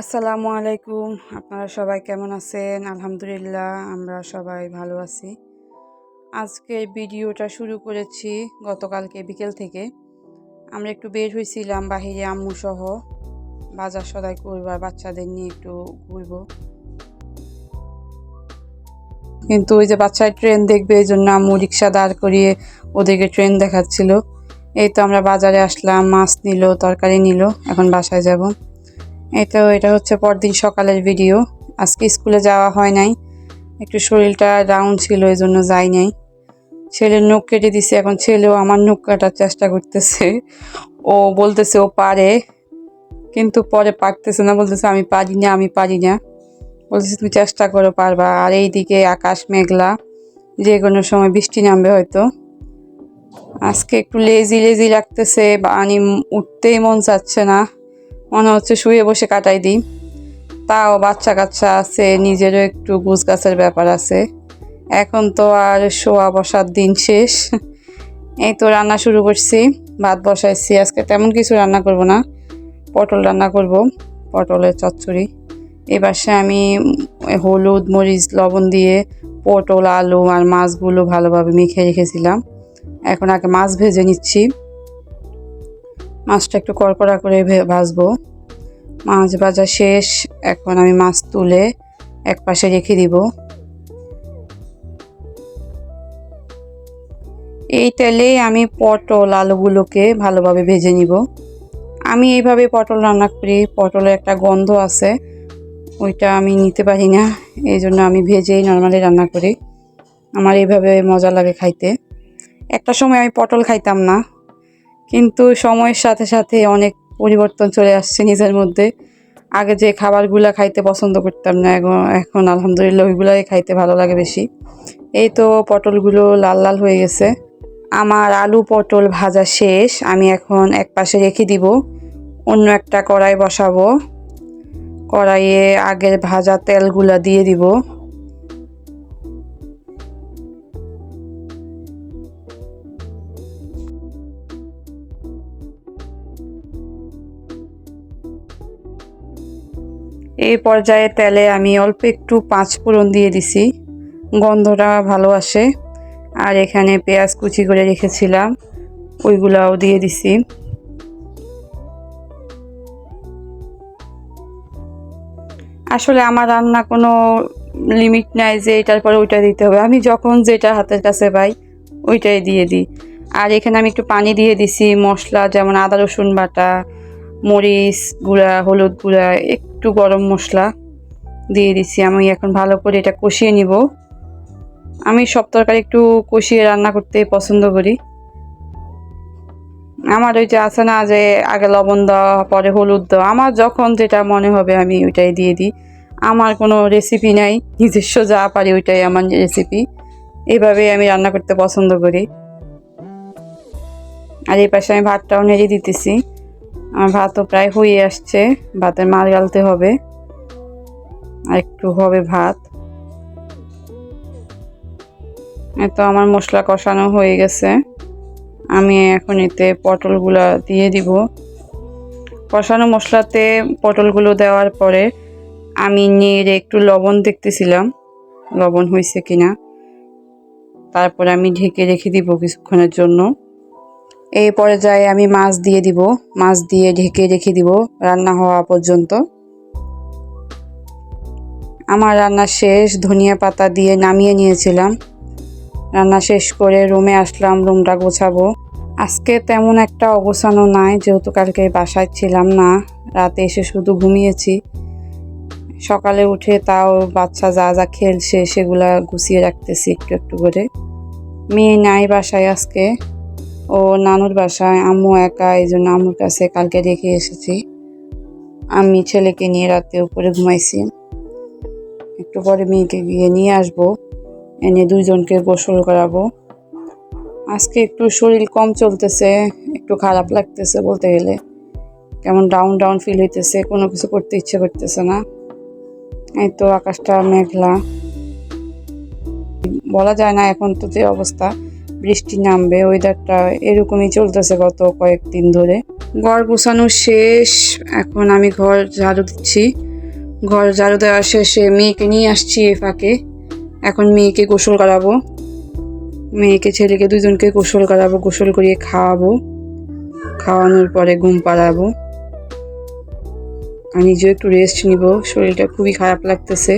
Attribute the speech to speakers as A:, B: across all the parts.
A: আসসালামু আলাইকুম। আপনারা সবাই কেমন আছেন? আলহামদুলিল্লাহ, আমরা সবাই ভালো আছি। আজকে ভিডিওটা শুরু করেছি গতকালকে বিকেল থেকে। আমরা একটু বের হয়েছিলাম বাহিরে আম্মু সহ বাজার সদাই করব আর বাচ্চাদের নিয়ে একটু ঘুরবো। কিন্তু ওই যে বাচ্চায় ট্রেন দেখবে, এই জন্য আম্মু রিক্সা দাঁড় করিয়ে ওদেরকে ট্রেন দেখাচ্ছিল। এই তো আমরা বাজারে আসলাম, মাছ নিল, তরকারি নিল, এখন বাসায় যাব। তো এটা হচ্ছে পরদিন সকালের ভিডিও আজকে স্কুলে যাওয়া হয় নাই। একটু শরীরটা ডাউন ছিল এই জন্য যাই নাই। ছেলের নখ কেটে দিছে, এখন ছেলেও আমার নখ কাটার চেষ্টা করতেছে। ও বলতেছে, ও পারে। কিন্তু পরে পারতেছে না, বলতেছে, আমি পারি না, আমি পারি না। বলতেছে, তুমি চেষ্টা করো, পারবা। আর এইদিকে আকাশ মেঘলা, যে কোনো সময় বৃষ্টি নামবে হয়তো। আজকে একটু লেজি লেজি লাগতেছে বানি উঠতেই মন চাচ্ছে না। মনে হচ্ছে শুয়ে বসে কাটাই দিই। তাও বাচ্চা কাচ্চা আছে, নিজেরও একটু গুছ গাছের ব্যাপার আছে। এখন তো আর শোয়া বসার দিন শেষ। এই তো রান্না শুরু করছি, ভাত বসাইছি। আজকে তেমন কিছু রান্না করব না, পটল রান্না করব, পটলের চচ্চড়ি। এবার সে আমি হলুদ, মরিচ, লবণ দিয়ে পটল, আলু আর মাছগুলো ভালোভাবে মেখে রেখেছিলাম। এখন আগে মাছ ভেজে নিচ্ছি। মাছটা একটু কড়কড়া করে ভাজবো। মাছ ভাজা শেষ। এখন আমি মাছ তুলে এক পাশে রেখে দিব। এই তেলে আমি পটল আলুগুলোকে ভালোভাবে ভেজে নিব। আমি এইভাবে পটল রান্না করি। পটলের একটা গন্ধ আছে, ওইটা আমি নিতে পারি না। এই জন্য আমি ভেজেই নর্মালি রান্না করি। আমার এইভাবে মজা লাগে খাইতে। একটা সময় আমি পটল খাইতাম না, কিন্তু সময়ের সাথে সাথে অনেক পরিবর্তন চলে আসছে নিজের মধ্যে। আগে যে খাবারগুলো খাইতে পছন্দ করতাম না এখন এখন আলহামদুলিল্লাহ ওইগুলাই খাইতে ভালো লাগে বেশি। এই তো পটলগুলো লাল লাল হয়ে গেছে। আমার আলু পটল ভাজা শেষ, আমি এখন এক পাশে রেখে দিব। অন্য একটা কড়াই বসাবো। কড়াইয়ে আগের ভাজা তেলগুলা দিয়ে দিব। এই পর্যায়ে তেলে আমি অল্প একটু পাঁচ ফোড়ন দিয়ে দিছি। গন্ধটা ভালো আসে। আর এখানে পেঁয়াজ কুচি করে রেখেছিলাম, ওইগুলাও দিয়ে দিছি। আসলে আমার রান্না কোনো লিমিট নাই যে এটার পরে ওইটা দিতে হবে। আমি যখন যেটা হাতের কাছে পাই, ওইটাই দিয়ে দিই। আর এখানে আমি একটু পানি দিয়ে দিছি, মশলা যেমন আদা রসুন বাটা, মরিচ গুঁড়া, হলুদ গুঁড়া একটু গরম মশলা দিয়ে দিছি। আমি এখন ভালো করে এটা কষিয়ে নিব। আমি সব তরকারি একটু কষিয়ে রান্না করতে পছন্দ করি। আমার ওই যে আছে না যে আগে লবণ দেওয়া, পরে হলুদ দেওয়া, আমার যখন যেটা মনে হবে আমি ওইটাই দিয়ে দিই। আমার কোনো রেসিপি নাই, নিজস্ব যা পারি ওইটাই আমার রেসিপি এইভাবে আমি রান্না করতে পছন্দ করি। আর এই পাশে আমি ভাতটাও নেড়ে দিতেছি। আমার ভাতও প্রায় হয়ে আসছে। ভাতের মার গালতে হবে। আর একটু হবে ভাত। তো আমার মশলা কষানো হয়ে গেছে। আমি এখন এতে পটলগুলো দিয়ে দিব। কষানো মশলাতে পটলগুলো দেওয়ার পরে আমি নেড়ে একটু লবণ দেখতেছিলাম। লবণ হয়েছে কিনা। তারপরে আমি ঢেকে রেখে দিব কিছুক্ষণের জন্য। এই পর্যায়ে আমি মাছ দিয়ে দিব, মাছ দিয়ে ঢেকে রেখে দিব রান্না হওয়া পর্যন্ত। আমার রান্না শেষ, ধনিয়া পাতা দিয়ে নামিয়ে নিয়েছিলাম। রান্না শেষ করে রুমে আসলাম, রুমটা গোছাবো। আজকে তেমন একটা অবসানও নাই, যেহেতু কালকে বাসায় ছিলাম না, রাতে এসে শুধু ঘুমিয়েছি। সকালে উঠে তাও বাচ্চা যা যা খেলছে, সেগুলা গুছিয়ে রাখতেছি একটু একটু করে। মেয়ে নাই বাসায় আজকে। ও নানুর বাসায়, আম্মু একা, এই জন্য আম্মুর কাছে কালকে রেখে এসেছি। আমি ছেলেকে নিয়ে রাতে উপরে ঘুমাইছি। একটু পরে মেয়েকে গিয়ে নিয়ে আসব, এনে দুইজনকে গোসল করাবো। আজকে একটু শরীর কম চলতেছে, একটু খারাপ লাগতেছে বলতে গেলে। কেমন ডাউন ডাউন ফিল হইতেছে, কোনো কিছু করতে ইচ্ছে করতেছে না। এই তো আকাশটা মেঘলা। বলা যায় না এখন তো যে অবস্থা। বৃষ্টি নামবে ওয়েদারটা এরকমই চলতেছে গত কয়েকদিন ধরে। ঘর গোছানো শেষ, এখন আমি ঘর ঝাড়ু দিচ্ছি। ঘর ঝাড়ু দেওয়া শেষে মেয়েকে নিয়ে আসছি এ ফাঁকে এখন মেয়েকে গোসল করাবো। মেয়েকে, ছেলেকে দুজনকে গোসল করাবো, গোসল করিয়ে খাওয়াবো। খাওয়ানোর পরে ঘুম পাড়াবো। আর নিজেও একটু রেস্ট নিব। শরীরটা খুবই খারাপ লাগতেছে।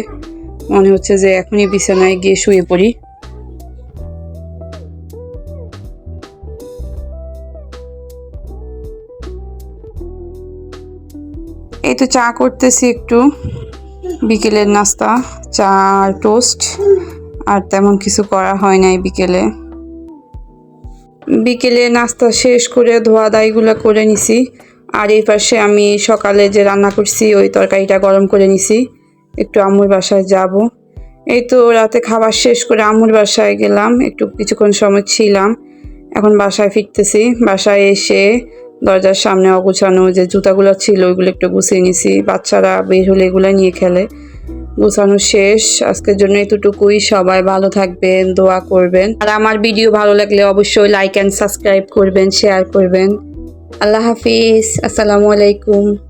A: মনে হচ্ছে যে এখনই বিছানায় গিয়ে শুয়ে পড়ি। এই তো চা করতেছি একটু। বিকেলের নাস্তা, চা আর টোস্ট। আর তেমন কিছু করা হয় নাই বিকেলে। বিকেলে নাস্তা শেষ করে ধোয়া দাইগুলো করে নিছি। আর এই পাশে আমি সকালে যে রান্না করছি, ওই তরকারিটা গরম করে নিছি। একটু আম্মুর বাসায় যাব। এই তো রাতে খাবার শেষ করে আম্মুর বাসায় গেলাম। একটু কিছুক্ষণ সময় ছিলাম। এখন বাসায় ফিরতেছি। বাসায় এসে দরজার সামনে অগুছানো যে জুতাগুলো ছিল, ওইগুলো একটু গুছিয়ে নিছি। বাচ্চারা বের হলে এগুলো নিয়ে খেলে। গোছানো শেষ। আজকের জন্য এতটুকুই। সবাই ভালো থাকবেন, দোয়া করবেন। আর আমার ভিডিও ভালো লাগলে অবশ্যই লাইক অ্যান্ড সাবস্ক্রাইব করবেন শেয়ার করবেন। আল্লাহ হাফিজ। আসসালামু আলাইকুম।